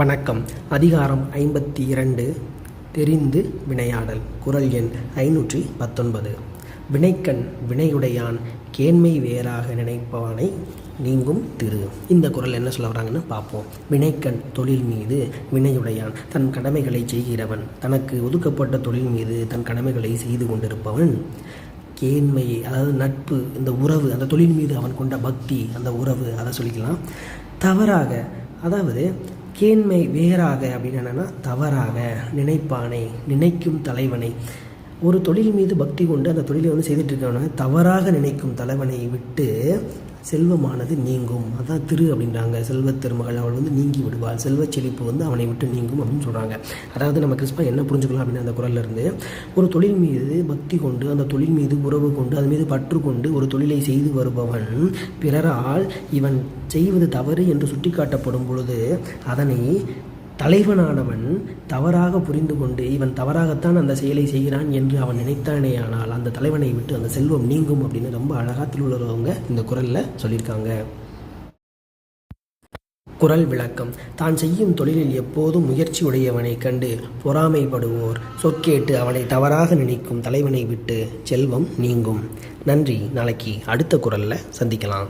வணக்கம். அதிகாரம் ஐம்பத்தி இரண்டு தெரிந்து வினையாடல். குரல் எண் ஐநூற்றி பத்தொன்பது. வினைக்கண் வினையுடையான் கேண்மை வேறாக நினைப்பவனை நீங்கும் திரு. இந்த குரல் என்ன சொல்ல வராங்கன்னு பார்ப்போம். வினைக்கண் தொழில் மீது வினையுடையான் தன் கடமைகளை செய்கிறவன். தனக்கு ஒதுக்கப்பட்ட தொழில் மீது தன் கடமைகளை செய்து கொண்டிருப்பவன் கேண்மை அதாவது நட்பு இந்த உறவு அந்த தொழில் மீது அவன் கொண்ட பக்தி அந்த உறவு அதை சொல்லிக்கலாம். தவறாக அதாவது கேண்மை வேறாக அப்படின்னு என்னென்னா தவறாக நினைப்பானை நினைக்கும் தலைவனை. ஒரு தொழில் மீது பக்தி கொண்டு அந்த தொழிலை வந்து செய்துட்டு இருக்கவன தவறாக நினைக்கும் தலைவனை விட்டு செல்வமானது நீங்கும். அதான் திரு அப்படின்றாங்க. செல்வத் திருமகள் அவள் வந்து நீங்கி விடுவாள். செல்வ செழிப்பு வந்து அவனை விட்டு நீங்கும் அப்படின்னு சொல்கிறாங்க அதாவது நம்ம கிறிஸ்பா என்ன புரிஞ்சுக்கலாம் அப்படின்னு அந்த குரல்ல இருந்து ஒரு தொழில் மீது பக்தி கொண்டு அந்த தொழில் மீது உறவு கொண்டு அது மீது பற்று கொண்டு ஒரு தொழிலை செய்து வருபவன் பிறரால் இவன் செய்வது தவறு என்று சுட்டிக்காட்டப்படும் பொழுது அதனை தலைவனானவன் தவறாக புரிந்து கொண்டு இவன் தவறாகத்தான் அந்த செயலை செய்கிறான் என்று அவன் நினைத்தானேயானால் அந்த தலைவனை விட்டு அந்த செல்வம் நீங்கும் அப்படின்னு ரொம்ப அழகா திருவள்ளுவங்க இந்த குரல்ல சொல்லியிருக்காங்க. குரல் விளக்கம். தான் செய்யும் தொழிலில் எப்போதும் முயற்சி உடையவனை கண்டு பொறாமைப்படுவோர். சொற்கேட்டு அவனை தவறாக நினைக்கும் தலைவனை விட்டு செல்வம் நீங்கும். நன்றி. நாளைக்கு அடுத்த குரல்ல சந்திக்கலாம்.